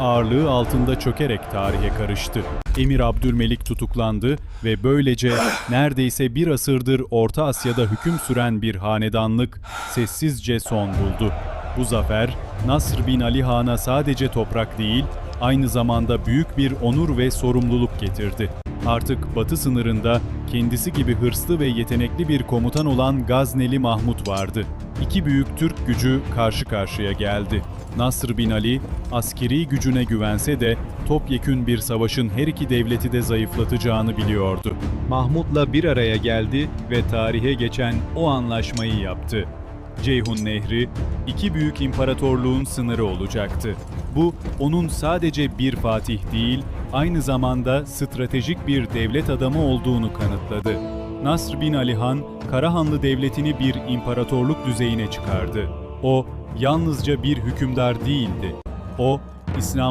ağırlığı altında çökerek tarihe karıştı. Emir Abdülmelik tutuklandı ve böylece neredeyse bir asırdır Orta Asya'da hüküm süren bir hanedanlık sessizce son buldu. Bu zafer, Nasr bin Ali Han'a sadece toprak değil, aynı zamanda büyük bir onur ve sorumluluk getirdi. Artık batı sınırında kendisi gibi hırslı ve yetenekli bir komutan olan Gazneli Mahmut vardı. İki büyük Türk gücü karşı karşıya geldi. Nasr bin Ali, askeri gücüne güvense de topyekün bir savaşın her iki devleti de zayıflatacağını biliyordu. Mahmut'la bir araya geldi ve tarihe geçen o anlaşmayı yaptı. Ceyhun Nehri, iki büyük imparatorluğun sınırı olacaktı. Bu, onun sadece bir fatih değil, aynı zamanda stratejik bir devlet adamı olduğunu kanıtladı. Nasr bin Ali Han, Karahanlı Devleti'ni bir imparatorluk düzeyine çıkardı. O, yalnızca bir hükümdar değildi. O, İslam